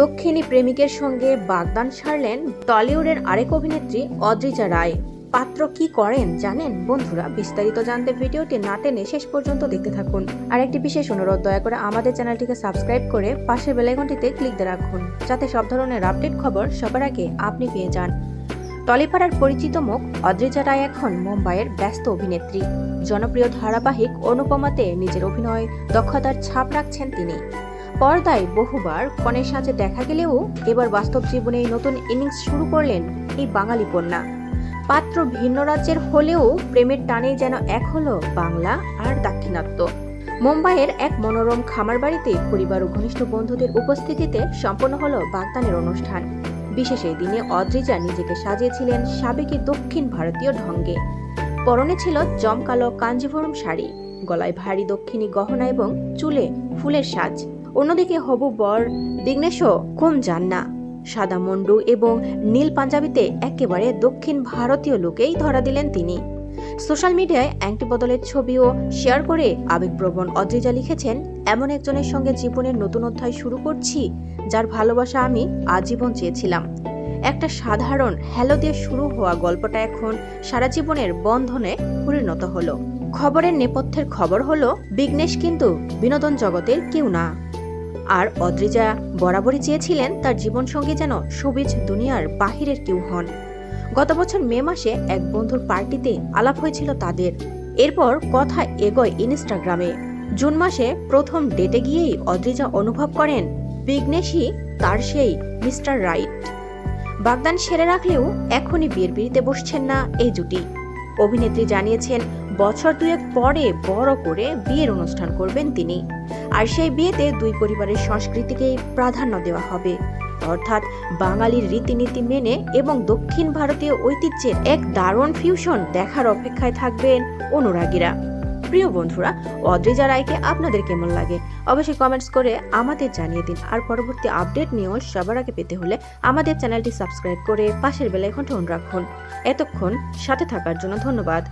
দক্ষিণী প্রেমিকের সঙ্গে বাগদান সারলেন টলিউডের আরেক অভিনেত্রী অদ্রিজা রায়। পাত্র কি করেন জানেন? বন্ধুরা, বিস্তারিত জানতে ভিডিওটি না টেনে শেষ পর্যন্ত দেখতে থাকুন। আর একটি বিশেষ অনুরোধ, দয়া করে আমাদের চ্যানেলটিকে সাবস্ক্রাইব করে পাশের বেলাইকনটিতে ক্লিক দিয়ে রাখুন, যাতে সব ধরনের আপডেট খবর সবার আগে আপনি পেয়ে যান। টলিপাড়ার পরিচিত মুখ, অদ্রিজা রায় এখন মুম্বাইয়ের ব্যস্ত অভিনেত্রী। জনপ্রিয় ধারাবাহিক অনুপমাতে নিজের অভিনয় দক্ষতার ছাপ রাখছেন তিনি। পর্দায় বহুবার কনের সাজে দেখা গেলেও এবার বাস্তব জীবনে নতুন ইনিংস শুরু করলেন এই বাঙালি কন্যা। পাত্র ভিন্ন রাজ্যের হলেও প্রেমের টানে যেন এক হলো বাংলা আর দাক্ষিণাত্য। মুম্বাইয়ের এক মনোরম খামার বাড়িতে পরিবার ও ঘনিষ্ঠ বন্ধুদের উপস্থিতিতে সম্পন্ন হলো বাগদানের অনুষ্ঠান। বিশেষ এই দিনে অদ্রিজা নিজেকে সাজিয়েছিলেন সাবেকি দক্ষিণ ভারতীয় ঢঙ্গে। পরনে ছিল জমকালো কাঞ্জিভরম শাড়ি, গলায় ভারী দক্ষিণী গহনা এবং চুলে ফুলের সাজ। অন্যদিকে হবু বর বিঘ্নেশও কম যান না। সাদা মন্ডু এবং নীল পাঞ্জাবিতে একেবারে দক্ষিণ ভারতীয় লোকেই ধরা দিলেন তিনি। সোশ্যাল মিডিয়ায় অ্যাংটি বদলের ছবিও শেয়ার করে আবেগপ্রবণ অদ্রিজা লিখেছেন, এমন একজনের সঙ্গে জীবনের নতুন অধ্যায় শুরু করছি, যার ভালোবাসা আমি আজীবন চেয়েছিলাম। একটা সাধারণ হ্যালো দিয়ে শুরু হওয়া গল্পটা এখন সারা জীবনের বন্ধনে পরিণত হলো। খবরের নেপথ্যের খবর হলো, বিঘ্নেশ কিন্তু বিনোদন জগতের কেউ না। আর অদ্রিজা বরাবরই চেয়েছিলেন তার জীবনসঙ্গী যেন সবিজ দুনিয়ার বাহিরের কেউ হন। গত বছর মে মাসে এক বন্ধুর পার্টিতে আলাপ হয়েছিল তাদের। এরপর কথা এগোয় ইনস্টাগ্রামে। জুন মাসে প্রথম ডেটে গিয়েই অদ্রিজা অনুভব করেন, বিঘ্নেশই তার সেই মিস্টার রাইট। বাগদান সেরে রাখলেও এখনই বিয়ের বিড়িতে বসছেন না এই জুটি অভিনেত্রী জানিয়েছেন, বছর দুয়েক পরে বড় করে বিয়ের অনুষ্ঠান করবেন তিনি। আর সেই বিয়েতে দুই পরিবারের সংস্কৃতিকেই প্রাধান্য দেওয়া হবে। অর্থাৎ বাঙালির রীতিনীতি মেনে এবং দক্ষিণ ভারতীয় ঐতিহ্যের এক দারুণ ফিউশন দেখার অপেক্ষায় থাকবেন অনুরাগীরা। প্রিয় বন্ধুরা, অদ্রিজা রায়কে আপনাদের কেমন লাগে? অবশ্যই কমেন্টস করে আমাদের জানিয়ে দিন। আর পরবর্তী আপডেট নিয়েও সবার আগে পেতে হলে আমাদের চ্যানেলটি সাবস্ক্রাইব করে পাশের বেলাইকনটা অন রাখুন। এতক্ষণ সাথে থাকার জন্য ধন্যবাদ।